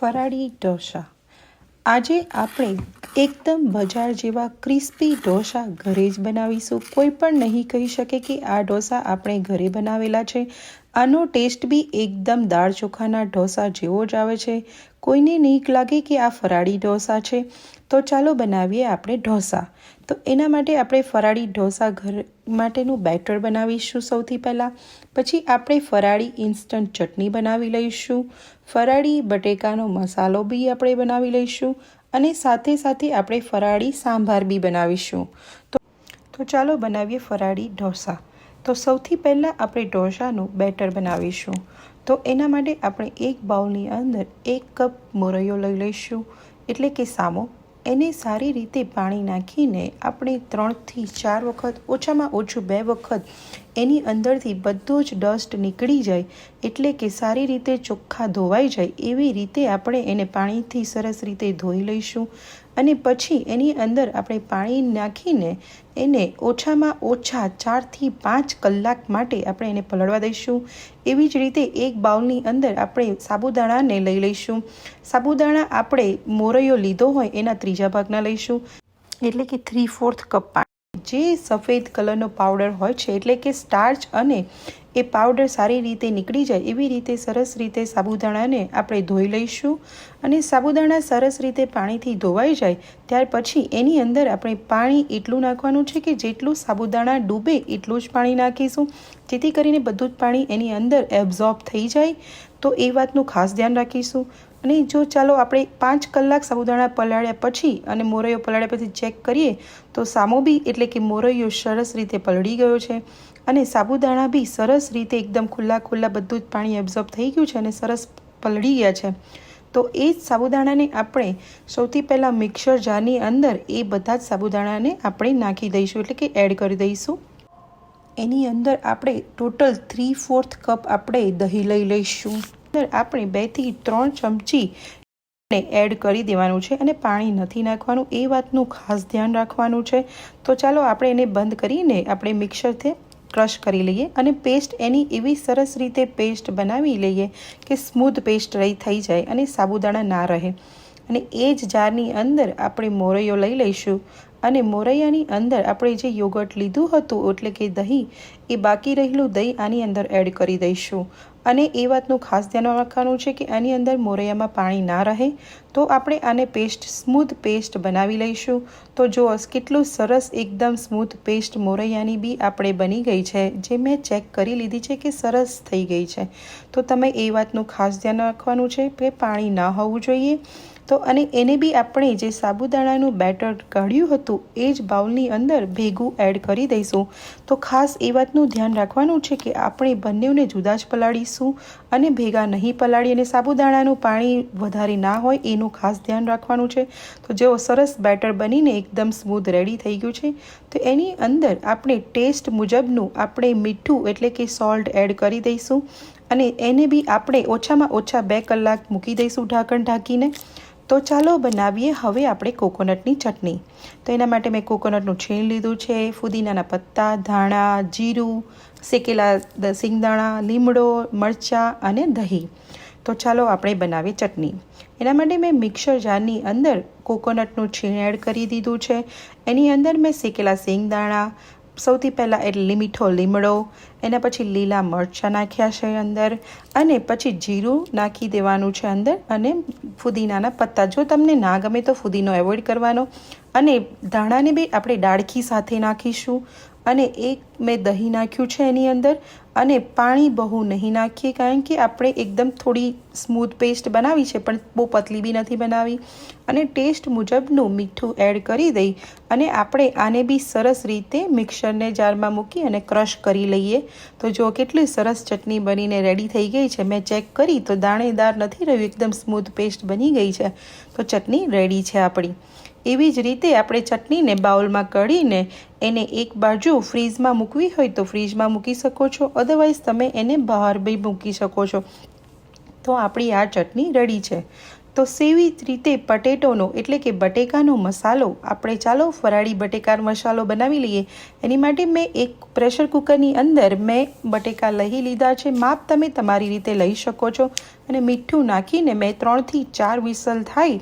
ફરાળી ઢોસા. આજે આપણે એકદમ બજાર જેવા ક્રિસ્પી ઢોસા ઘરે જ બનાવીશું. કોઈ પણ નહીં કહી શકે કે આ ઢોસા આપણે ઘરે બનાવેલા છે. આનો ટેસ્ટ બી એકદમ દાળ ચોખાના ઢોસા જેવો જ આવે છે. કોઈને નહીં લાગે કે આ ફરાળી ઢોસા છે. તો ચાલો બનાવીએ આપણે ઢોસા. તો એના માટે આપણે ફરાળી ઢોસા ઘર માટેનું બેટર બનાવીશું સૌથી પહેલાં. પછી આપણે ફરાળી ઇન્સ્ટન્ટ ચટણી બનાવી લઈશું. ફરાળી બટેકાનો મસાલો બી આપણે બનાવી લઈશું અને સાથે સાથે આપણે ફરાળી સાંભાર બી બનાવીશું. તો તો ચાલો બનાવીએ ફરાળી ઢોસા. તો સૌથી પહેલાં આપણે ઢોસાનું બેટર બનાવીશું. તો એના માટે આપણે એક બાઉલની અંદર એક કપ મોરૈયો લઈ લઈશું. એટલે કે સામો એને સારી રીતે પાણી નાખીને આપણે ત્રણથી ચાર વખત, ઓછામાં ઓછું બે વખત એની અંદરથી બધો જ ડસ્ટ નીકળી જાય એટલે કે સારી રીતે ચોખ્ખા ધોવાઈ જાય એવી રીતે આપણે એને પાણીથી સરસ રીતે ધોઈ લઈશું. અને પછી એની અંદર આપણે પાણી નાખીને એને ઓછામાં ઓછા ચારથી પાંચ કલાક માટે આપણે એને પલળવા દઈશું. એવી જ રીતે એક બાઉલની અંદર આપણે સાબુદાણાને લઈ લઈશું. સાબુદાણા આપણે મોરૈયો લીધો હોય એના ત્રીજા ભાગના લઈશું. એટલે કે થ્રી ફોર્થ કપ જે સફેદ કલરનો પાવડર હોય છે, એટલે કે સ્ટાર્ચ અને એ પાવડર સારી રીતે નીકળી જાય, એવી રીતે સરસ રીતે સાબુદાણાને આપણે ધોઈ લઈશું અને સાબુદાણા સરસ રીતે પાણીથી ધોવાઈ જાય, ત્યાર પછી એની અંદર આપણે પાણી એટલું નાખવાનું છે કે જેટલું સાબુદાણા ડૂબે એટલું જ પાણી નાખીશું, જેથી કરીને બધું જ પાણી એની અંદર એબ્ઝોર્બ થઈ જાય. તો એ વાતનું ખાસ ધ્યાન રાખીશું. અને જો ચાલો આપણે પાંચ કલાક સાબુદાણા પલાળ્યા પછી અને મોરૈયો પલાળ્યા પછી ચેક કરીએ, તો સામો બી એટલે કે મોરૈયો સરસ રીતે પલળી ગયો છે અને સાબુદાણા બી સરસ રીતે એકદમ ખુલ્લા ખુલ્લા બધું જ પાણી એબ્ઝોર્બ થઈ ગયું છે અને સરસ પલળી ગયા છે. તો એ જ સાબુદાણાને આપણે સૌથી પહેલાં મિક્સર જારની અંદર એ બધા જ સાબુદાણાને આપણે નાખી દઈશું, એટલે કે એડ કરી દઈશું. એની અંદર આપણે ટોટલ થ્રી ફોર્થ કપ આપણે દહીં લઈ લઈશું. આપણે બેથી ત્રણ ચમચી એડ કરી દેવાનું છે અને પાણી નથી નાખવાનું. એ વાતનું ખાસ ધ્યાન રાખવાનું છે. તો ચાલો આપણે એને બંધ કરીને આપણે મિક્સરથી ક્રશ કરી લઈએ અને પેસ્ટ એની એવી સરસ રીતે પેસ્ટ બનાવી લઈએ કે સ્મૂથ પેસ્ટ રહી થઈ જાય અને સાબુદાણા ના રહે. અને એ જ જારની અંદર આપણે મોરૈયો લઈ લઈશું અને મોરૈયાની અંદર આપણે જે યોગર્ટ લીધું હતું, એટલે કે દહીં, એ બાકી રહેલું દહીં આની અંદર એડ કરી દઈશું. અને એ વાતનું ખાસ ધ્યાન રાખવાનું છે કે આની અંદર મોરૈયામાં પાણી ના રહે, તો આપણે આને પેસ્ટ સ્મૂથ પેસ્ટ બનાવી લઈશું. તો જો કેટલું સરસ એકદમ સ્મૂથ પેસ્ટ મોરૈયાની બી આપણે બની ગઈ છે, જે મેં ચેક કરી લીધી છે કે સરસ થઈ ગઈ છે. તો તમે એ વાતનું ખાસ ધ્યાન રાખવાનું છે કે પાણી ના હોવું જોઈએ. તો અને એને બી આપણે જે સાબુદાણાનું બેટર કાઢ્યું હતું, એ જ બાઉલની અંદર ભેગું એડ કરી દઈશું. તો ખાસ એ વાતનું ધ્યાન રાખવાનું છે કે આપણે બંનેને જુદા જ પલાળીશું અને ભેગા નહીં પલાળી અને સાબુદાણાનું પાણી વધારે ના હોય એનું ખાસ ધ્યાન રાખવાનું છે. તો જેવો સરસ બેટર બનીને એકદમ સ્મૂથ રેડી થઈ ગયું છે. તો એની અંદર આપણે ટેસ્ટ મુજબનું આપણે મીઠું એટલે કે સોલ્ટ એડ કરી દઈશું અને એને બી આપણે ઓછામાં ઓછા બે કલાક મૂકી દઈશું ઢાંકણ ઢાંકીને. તો ચાલો બનાવીએ હવે આપણે કોકોનટની ચટણી. તો એના માટે મેં કોકોનટનું છીણ લીધું છે, ફુદીનાના પત્તા, ધાણા, જીરું, શેકેલા સિંગદાણા, લીમડો, મરચાં અને દહીં. તો ચાલો આપણે બનાવીએ ચટણી. એના માટે મેં મિક્સર જારની અંદર કોકોનટનું છીણ એડ કરી દીધું છે. એની અંદર મેં શેકેલા સિંગદાણા સૌથી પહેલાં એટલે મીઠો લીમડો, એના પછી લીલા મરચાં નાખ્યા છે અંદર, અને પછી જીરું નાખી દેવાનું છે અંદર, અને ફુદીનાના પત્તા. જો તમને ના ગમે તો ફુદીનો એવોઇડ કરવાનો. અને ધાણાને બી આપણે ડાળખી સાથે નાખીશું. અને એક મેં દહીં નાખ્યું છે એની અંદર અને પાણી બહુ નહીં નાખીએ કારણ કે આપણે એકદમ થોડી સ્મૂથ પેસ્ટ બનાવી છે, પણ બહુ પતલી બી નથી બનાવી. અને ટેસ્ટ મુજબનું મીઠું એડ કરી દઈ અને આપણે આને બી સરસ રીતે મિક્સરને જારમાં મૂકી અને ક્રશ કરી લઈએ. તો જો કેટલી સરસ ચટણી બનીને રેડી થઈ ગઈ છે, મેં ચેક કરી તો દાણેદાર નથી રહ્યું, એકદમ સ્મૂથ પેસ્ટ બની ગઈ છે. તો ચટણી રેડી છે આપણી. એવી જ રીતે આપણે ચટણીને બાઉલમાં કઢીને એને એક બાજુ ફ્રીજમાં મૂકવી હોય તો ફ્રીજમાં મૂકી શકો છો. અધરવાઇઝ તમે એને બહાર બી મૂકી શકો છો. તો આપણી આ ચટણી રેડી છે. તો સેવી રીતે પટેટોનો એટલે કે બટેકાનો મસાલો આપણે ચાલો ફરાળી બટેકા મસાલો બનાવી લઈએ. એની માટે મેં એક પ્રેશર કુકરની અંદર મેં બટેકા લઈ લીધા છે. માપ તમે તમારી રીતે લઈ શકો છો. અને મીઠું નાખીને મેં ત્રણથી ચાર વિસલ થાય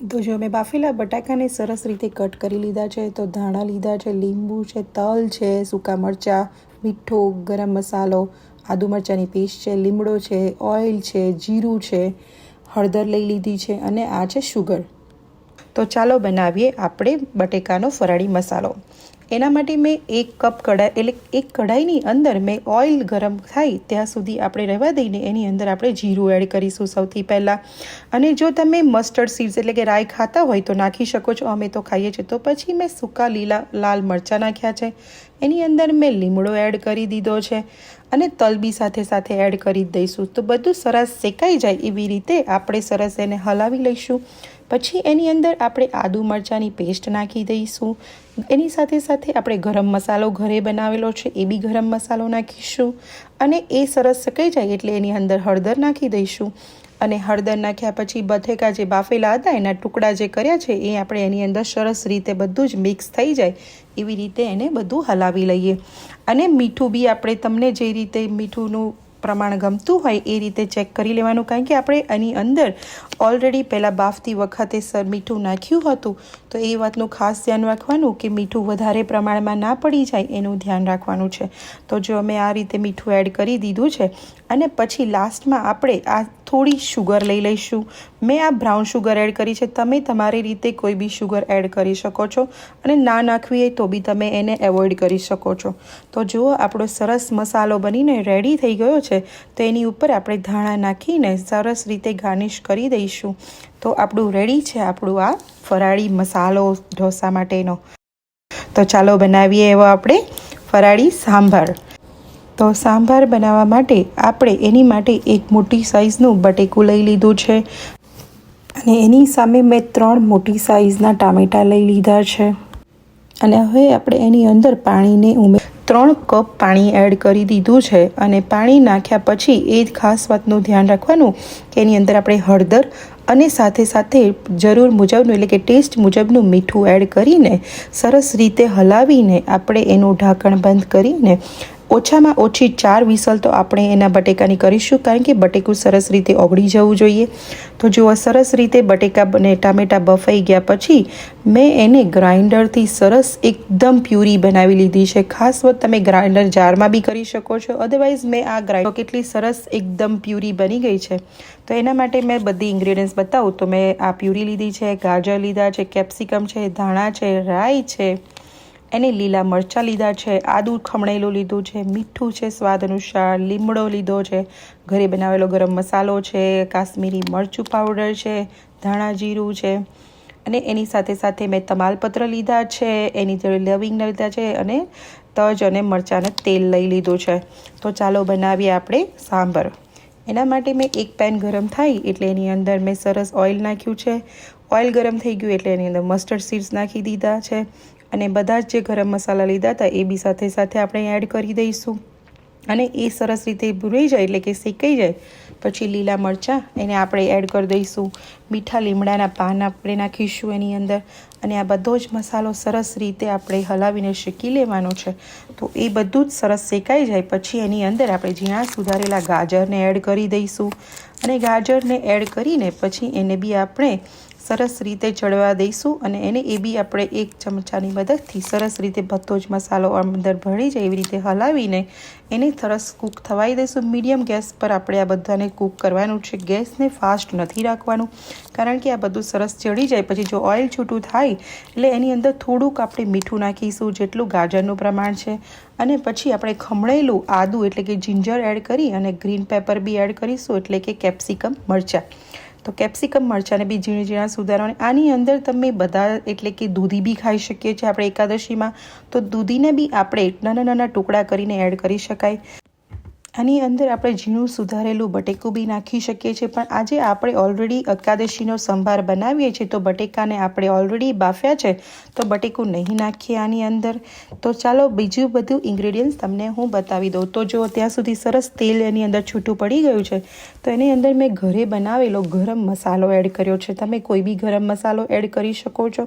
તો જો મેં બાફેલા બટાકાને સરસ રીતે કટ કરી લીધા છે, તો ધાણા લીધા છે, લીંબુ છે, તલ છે, સૂકા મરચાં, મીઠું ગરમ મસાલો, આદુ મરચાંની પેસ્ટ છે, લીમડો છે, ઓઇલ છે, જીરું છે, હળદર લઈ લીધી છે અને આ છે શુગર. તો ચાલો બનાવીએ આપણે બટેકાનો ફરાળી મસાલો. એના માટે મેં એક કપ કઢાઈ, એટલે એક કઢાઈની અંદર મેં ઓઇલ ગરમ થાય ત્યાં સુધી આપણે રહેવા દઈને એની અંદર આપણે જીરું એડ કરીશું સૌથી પહેલાં. અને જો તમે મસ્ટર્ડ સીડ્સ એટલે કે રાઈ ખાતા હોય તો નાખી શકો છો. અમે તો ખાઈએ છીએ. તો પછી મેં સૂકા લીલા, લાલ મરચાં નાખ્યા છે. એની અંદર મેં લીમડો એડ કરી દીધો છે. અને તલબી સાથે સાથે એડ કરી દઈશું. તો બધું સરસ શેકાઈ જાય એવી રીતે આપણે સરસ એને હલાવી લઈશું. પછી એની અંદર આપણે આદુ મરચાંની પેસ્ટ નાખી દઈશું. એની સાથે સાથે આપણે ગરમ મસાલો ઘરે બનાવેલો છે, એ બી ગરમ મસાલો નાખીશું. અને એ સરસ સકાઈ જાય એટલે એની અંદર હળદર નાખી દઈશું. અને હળદર નાખ્યા પછી બથેકા જે બાફેલા હતા, એના ટુકડા જે કર્યા છે, એ આપણે એની અંદર સરસ રીતે બધું જ મિક્સ થઈ જાય, એવી રીતે એને બધું હલાવી લઈએ. અને મીઠું બી આપણે તમને જે રીતે મીઠુંનું પ્રમાણ ગમતું હોય એ રીતે ચેક કરી લેવાનું. કારણ કે આપણે એની અંદર ઓલરેડી પહેલાં બાફતી વખતે સર મીઠું નાખ્યું હતું તો એ વાતનું ખાસ ધ્યાન રાખવાનું કે મીઠું વધારે પ્રમાણમાં ના પડી જાય એનું ધ્યાન રાખવાનું છે. તો જો અમે આ રીતે મીઠું એડ કરી દીધું છે અને પછી લાસ્ટમાં આપણે આ થોડી શુગર લઈ લઈશું. મેં આ બ્રાઉન શુગર એડ કરી છે. તમે તમારી રીતે કોઈ બી શુગર એડ કરી શકો છો અને ના નાખવી હોય તો બી તમે એને એવોઇડ કરી શકો છો. તો જુઓ આપણો સરસ મસાલો બનીને રેડી થઈ ગયો છે. તો એની ઉપર આપણે ધાણા નાખીને સરસ રીતે ગાર્નિશ કરી દઈશું. તો આપણું રેડી છે આપણું આ ફરાળી મસાલો ઢોસા માટેનો. તો ચાલો બનાવીએ એવો આપણે ફરાળી સાંભાર. તો સાંભાર બનાવવા માટે આપણે એની માટે એક મોટી સાઈઝનું બટેકું લઈ લીધું છે. અને એની સામે મેં ત્રણ મોટી સાઈઝના ટામેટાં લઈ લીધા છે. અને હવે આપણે એની અંદર પાણીને ઉમેર ત્રણ કપ પાણી એડ કરી દીધું છે અને પાણી નાખ્યા પછી એ જ ખાસ વાતનું ધ્યાન રાખવાનું કે એની અંદર આપણે હળદર અને સાથે સાથે જરૂર મુજબનું, એટલે કે ટેસ્ટ મુજબનું મીઠું એડ કરીને સરસ રીતે હલાવીને આપણે એનું ઢાંકણ બંધ કરીને ઓછામાં ઓછી ચાર વિસલ તો આપણે એના બટેકાની કરીશું, કારણ કે બટેકું સરસ રીતે ઓગળી જવું જોઈએ. તો જુઓ, સરસ રીતે બટેકા અને ટામેટાં બફાઈ ગયા પછી મેં એને ગ્રાઇન્ડરથી સરસ એકદમ પ્યુરી બનાવી લીધી છે. ખાસ વાત તમે ગ્રાઇન્ડર જારમાં બી કરી શકો છો. અધરવાઇઝ મેં આ ગ્રાઇન્ડર કેટલી સરસ એકદમ પ્યુરી બની ગઈ છે. તો એના માટે મેં બધી ઇન્ગ્રીડિયન્ટ્સ બતાવું. તો મેં આ પ્યુરી લીધી છે, ગાજર લીધા છે કેપ્સિકમ છે, ધાણા છે, રાઈ છે. એને લીલા મરચાં લીધા છે, આદુ ખમણેલું લીધું છે, મીઠું છે સ્વાદ અનુસાર, લીમડો લીધો છે, ઘરે બનાવેલો ગરમ મસાલો છે, કાશ્મીરી મરચું પાવડર છે, ધાણા જીરું છે અને એની સાથે સાથે મેં તમાલપત્ર લીધા છે, એની જોડે લવિંગ લીધા છે અને તજ અને મરચાંને તેલ લઈ લીધું છે. તો ચાલો બનાવીએ આપણે સાંભર. એના માટે મેં એક પેન ગરમ થાય એટલે એની અંદર મેં સરસ ઓઇલ નાખ્યું છે. ઓઇલ ગરમ થઈ ગયું એટલે એની અંદર મસ્ટર્ડ સીડ્સ નાખી દીધા છે. અને બધા જ જે ગરમ મસાલા લીધા હતા, એ બી સાથે સાથે આપણે એડ કરી દઈશું. અને એ સરસ રીતે ભૂરાઈ જાય એટલે કે શેકાઈ જાય, પછી લીલા મરચાં એને આપણે એડ કરી દઈશું. મીઠા લીમડાના પાન આપણે નાખીશું એની અંદર. અને આ બધો જ મસાલો સરસ રીતે આપણે હલાવીને શેકી લેવાનો છે. તો એ બધું જ સરસ શેકાઈ જાય, પછી એની અંદર આપણે ઝીણા સુધારેલા ગાજરને એડ કરી દઈશું. અને ગાજરને એડ કરીને પછી એને બી આપણે સરસ રીતે ચડવા દઈશું અને એને એ બી આપણે એક ચમચાની મદદથી સરસ રીતે બધો જ મસાલો અંદર ભળી જાય એવી રીતે હલાવીને એને સરસ કૂક થવાઈ દઈશું મીડિયમ ગેસ પર આપણે આ બધાને કૂક કરવાનું છે. ગેસને ફાસ્ટ નથી રાખવાનું કારણ કે આ બધું સરસ ચડી જાય. પછી જો ઓઇલ છૂટું થાય એટલે એની અંદર થોડુંક આપણે મીઠું નાખીશું જેટલું ગાજરનું પ્રમાણ છે. અને પછી આપણે ખમણેલું આદું એટલે કે જિંજર એડ કરી અને ગ્રીન પેપર બી એડ કરીશું એટલે કે કેપ્સિકમ મરચાં. તો કેપ્સિકમ મરચાંને બી ઝીણા ઝીણા સુધારવાને આની અંદર તમે બધા એટલે કે દૂધી બી ખાઈ શકીએ છીએ આપણે એકાદશીમાં. તો દૂધીને બી આપણે નાના નાના ટુકડા કરીને એડ કરી શકાય. આની અંદર આપણે ઝીણું સુધારેલું બટેકું બી નાખી શકીએ છીએ. પણ આજે આપણે ઓલરેડી એકાદશીનો સંભાર બનાવીએ છીએ. તો બટેકાને આપણે ઓલરેડી બાફ્યા છે. તો બટેકું નહીં નાખીએ આની અંદર. તો ચાલો બીજું બધું ઇન્ગ્રેડિયન્ટ્સ તમને હું બતાવી દઉં. તો જો ત્યાં સુધી સરસ તેલ એની અંદર છૂટું પડી ગયું છે, તો એની અંદર મેં ઘરે બનાવેલો ગરમ મસાલો એડ કર્યો છે. તમે કોઈ બી ગરમ મસાલો એડ કરી શકો છો.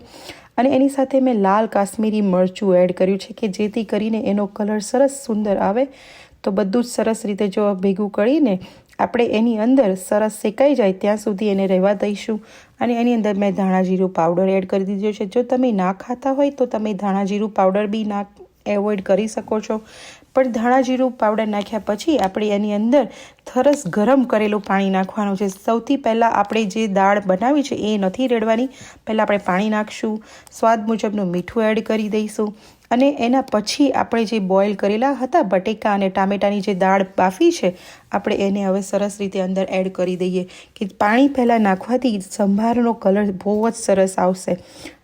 અને એની સાથે મેં લાલ કાશ્મીરી મરચું એડ કર્યું છે કે જેથી કરીને એનો કલર સરસ સુંદર આવે. તો બધું જ સરસ રીતે જો ભેગું કરીને આપણે એની અંદર સરસ શેકાઈ જાય ત્યાં સુધી એને રહેવા દઈશું. અને એની અંદર મેં ધાણા જીરું પાવડર એડ કરી દીધો છે. જો તમે ના ખાતા હોય તો તમે ધાણા જીરું પાવડર બી ના એવોઇડ કરી શકો છો. પણ ધાણા જીરું પાવડર નાખ્યા પછી આપણે એની અંદર સરસ ગરમ કરેલું પાણી નાખવાનું છે. સૌથી પહેલાં આપણે જે દાળ બનાવી છે એ નથી રેડવાની. પહેલાં આપણે પાણી નાખશું. સ્વાદ મુજબનું મીઠું એડ કરી દઈશું. અને એના પછી આપણે જે બોઇલ કરેલા હતા, બટેકા અને ટામેટાની જે દાળ બાફી છે, આપણે એને હવે સરસ રીતે અંદર એડ કરી દઈએ કે પાણી પહેલાં નાખવાથી સંભારનો કલર બહુ જ સરસ આવશે.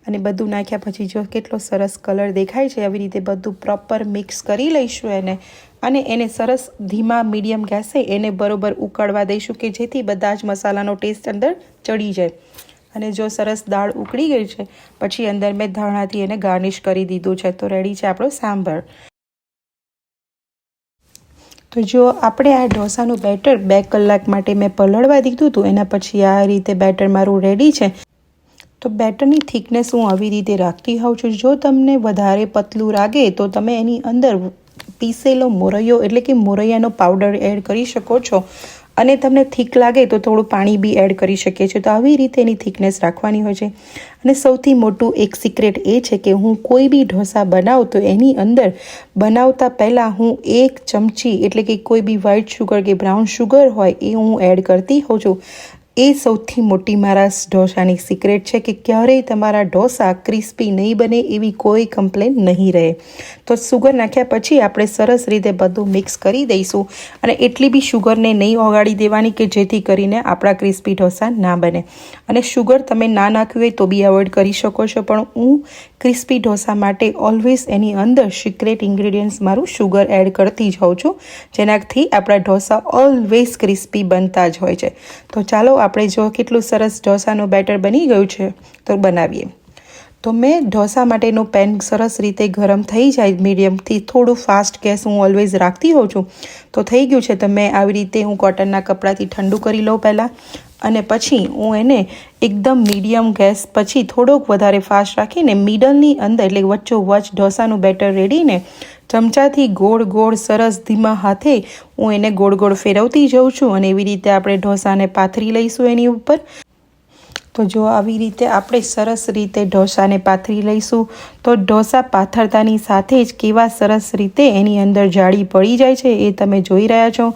અને બધું નાખ્યા પછી જો કેટલો સરસ કલર દેખાય છે, આવી રીતે બધું પ્રોપર મિક્સ કરી લઈશું એને. અને એને સરસ ધીમા મીડિયમ ગેસે એને બરોબર ઉકળવા દઈશું કે જેથી બધા જ મસાલાનો ટેસ્ટ અંદર ચડી જાય. અને જો સરસ દાળ ઉકળી ગઈ છે, પછી અંદર મેં ધાણાથી એને ગાર્નિશ કરી દીધું છે. તો રેડી છે આપણો સાંભર તો જો આપણે આ ઢોસાનું બેટર બે કલાક માટે મેં પલળવા દીધું હતું, એના પછી આ રીતે બેટર મારું રેડી છે. તો બેટરની થિકનેસ હું આવી રીતે રાખતી હોઉં છું. જો તમને વધારે પતલું લાગે, તો તમે એની અંદર પીસેલો મોરૈયો, એટલે કે મોરૈયાનો પાવડર એડ કરી શકો છો. અને તમને થીક લાગે તો થોડું પાણી બી એડ કરી શકીએ છીએ. તો આવી રીતે એની થિકનેસ રાખવાની હોય છે. અને સૌથી મોટું એક સિક્રેટ એ છે કે હું કોઈ બી ઢોસા બનાવું તો એની અંદર બનાવતા પહેલાં હું એક ચમચી એટલે કે કોઈ બી વ્હાઇટ શુગર કે બ્રાઉન શુગર હોય એ હું એડ કરતી હોઉં છું. એ સૌથી મોટી મારા ઢોસાની સિક્રેટ છે કે ક્યારેય તમારા ઢોસા ક્રિસ્પી નહીં બને એવી કોઈ કમ્પ્લેન નહીં રહે. તો સુગર નાખ્યા પછી આપણે સરસ રીતે બધું મિક્સ કરી દઈશું અને એટલી બી શુગરને નહીં ઓગાળી દેવાની કે જેથી કરીને આપણા ક્રિસ્પી ઢોસા ના બને. અને શુગર તમે ના નાખ્યું હોય તો બી અવોઇડ કરી શકો છો, પણ હું ક્રિસ્પી ઢોસા માટે ઓલવેઝ એની અંદર સિક્રેટ ઇન્ગ્રીડિયન્ટ્સ મારું શુગર એડ કરતી જ હોઉં છું, જેનાથી આપણા ઢોસા ઓલવેઝ ક્રિસ્પી બનતા જ હોય છે. તો ચાલો આપણે જો કેટલું સરસ ઢોસાનું બેટર બની ગયું છે, તો બનાવીએ. તો મેં ઢોસા માટેનું પેન સરસ રીતે ગરમ થઈ જાય મીડિયમથી થોડું ફાસ્ટ ગેસ હું ઓલવેઝ રાખતી હોઉં છું, તો થઈ ગયું છે. તો મેં આવી રીતે હું કોટનના કપડાથી ઠંડુ કરી લઉં પહેલાં અને પછી હું એને એકદમ મીડિયમ ગેસ પછી થોડોક વધારે ફાસ્ટ રાખીને મિડલની અંદર એટલે વચ્ચો વચ ઢોસાનું બેટર રેડીને ચમચાથી ગોળ ગોળ સરસ ધીમા હાથે હું એને ગોળ ગોળ ફેરવતી જાઉં છું અને એવી રીતે આપણે ઢોસાને પાથરી લઈશું એની ઉપર. તો જો આવી રીતે આપણે સરસ રીતે ઢોસાને પાથરી લઈશું, તો ઢોસા પાથરતાની સાથે જ કેવા સરસ રીતે એની અંદર જાળી પડી જાય છે એ તમે જોઈ રહ્યા છો.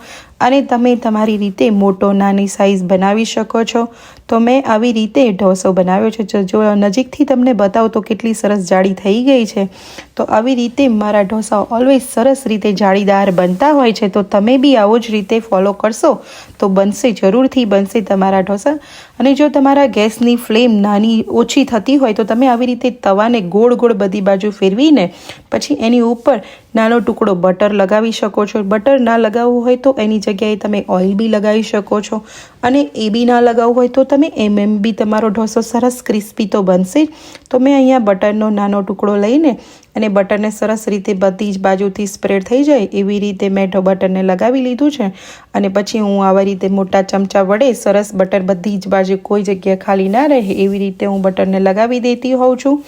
અને તમે તમારી રીતે મોટો, નાની સાઇઝ બનાવી શકો છો. તો મેં આવી રીતે ઢોસો બનાવ્યો છે. જો નજીકથી તમને બતાવું તો કેટલી સરસ જાળી થઈ ગઈ છે. તો આવી રીતે મારા ઢોસા ઓલવેઝ સરસ રીતે જાળીદાર બનતા હોય છે. તો તમે બી આવો જ રીતે ફોલો કરશો. તો બનશે, જરૂરથી બનશે તમારા ઢોસા. અને જો તમારા ગેસની ફ્લેમ નાની ઓછી થતી હોય તો તમે આવી રીતે તવાને ગોળ ગોળ બધી બાજુ ફેરવીને પછી એની ઉપર નાનો ટુકડો બટર લગાવી શકો છો. બટર ના લગાવવું હોય તો એની જગ્યાએ તમે ઓઇલ બી લગાવી શકો છો. અને એ બી ના લગાવવું હોય તો તમે એમ એમ બી તમારો ઢોસો સરસ ક્રિસ્પી તો બનશે તો મેં અહીંયા બટરનો નાનો ટુકડો લઈને અને બટરને સરસ રીતે બધી જ બાજુથી સ્પ્રેડ થઈ જાય એવી રીતે મેં બટરને લગાવી લીધું છે. અને પછી હું આવા રીતે મોટા ચમચા વડે સરસ બટર બધી જ બાજુ કોઈ જગ્યા ખાલી ના રહે એવી રીતે હું બટરને લગાવી દેતી હોઉં છું.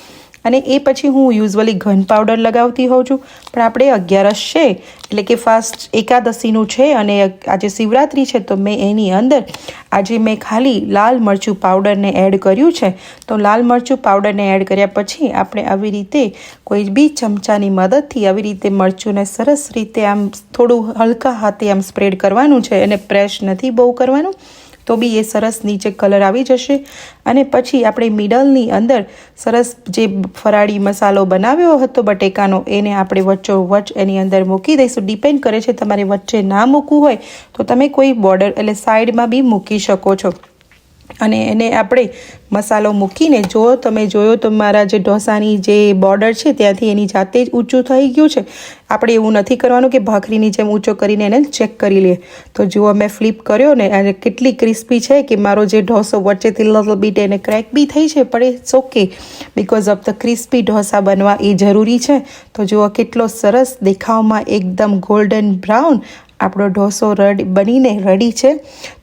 અને એ પછી હું યુઝવલી ઘન પાવડર લગાવતી હોઉં છું. પણ આપણે અગિયારસ છે, એટલે કે ફાસ્ટ એકાદશીનું છે અને આજે શિવરાત્રિ છે, તો મેં એની અંદર આજે મેં ખાલી લાલ મરચું પાવડરને એડ કર્યું છે. તો લાલ મરચું પાવડરને એડ કર્યા પછી આપણે આવી રીતે કોઈ બી ચમચાની મદદથી આવી રીતે મરચુંને સરસ રીતે આમ થોડું હલકા હાથે આમ સ્પ્રેડ કરવાનું છે અને પ્રેશ નથી બહુ કરવાનું. તો બી એ સરસ નીચે કલર આવી જશે. અને પછી આપણે મિડલની અંદર સરસ જે ફરાળી મસાલો બનાવ્યો હતો બટેકાનો, એને આપણે વચ્ચો વચ એની અંદર મૂકી દઈશું. ડિપેન્ડ કરે છે તમારે વચ્ચે ના મૂકવું હોય તો તમે કોઈ બોર્ડર એટલે સાઈડમાં બી મૂકી શકો છો. અને એને આપણે મસાલો મૂકીને જો તમે જોયો તો મારા જે ઢોસાની જે બોર્ડર છે ત્યાંથી એની જાતે જ ઊંચું થઈ ગયું છે. આપણે એવું નથી કરવાનું કે ભાખરીની જેમ ઊંચો કરીને એને ચેક કરી લઈએ. તો જુઓ મેં ફ્લિપ કર્યો ને અને કેટલી ક્રિસ્પી છે કે મારો જે ઢોસો વચ્ચેથી લલ બીટ એને ક્રેક બી થઈ છે, પણ it's okay because of the crispy dosa બનવા એ જરૂરી છે. તો જુઓ કેટલો સરસ દેખાવમાં એકદમ ગોલ્ડન બ્રાઉન આપણો ઢોસો રડ, બનીને રેડી છે.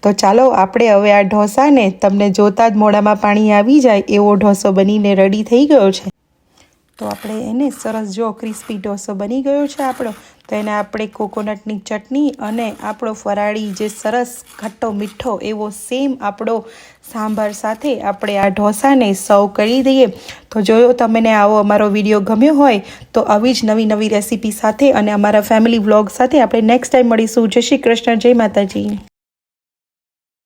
તો ચાલો આપણે હવે આ ઢોસાને તમને જોતાં જ મોઢામાં પાણી આવી જાય એવો ઢોસો બનીને રેડી થઈ ગયો છે. તો આપણે એને સરસ જો ક્રિસ્પી ઢોસો બની ગયો છે આપણો, તો એને આપણે કોકોનટની ચટણી અને આપણો ફરાળી જે સરસ ખટ્ટો મીઠો એવો સેમ આપણો સાંભાર સાથે આપણે આ ઢોસાને સર્વ કરી દઈએ. તો જોયો તમને આવો અમારો વીડિયો ગમ્યો હોય, તો આવી જ નવી નવી રેસીપી સાથે અને અમારા ફેમિલી વ્લોગ સાથે આપણે નેક્સ્ટ ટાઈમ મળીશું. જય શ્રી કૃષ્ણ, જય માતાજી.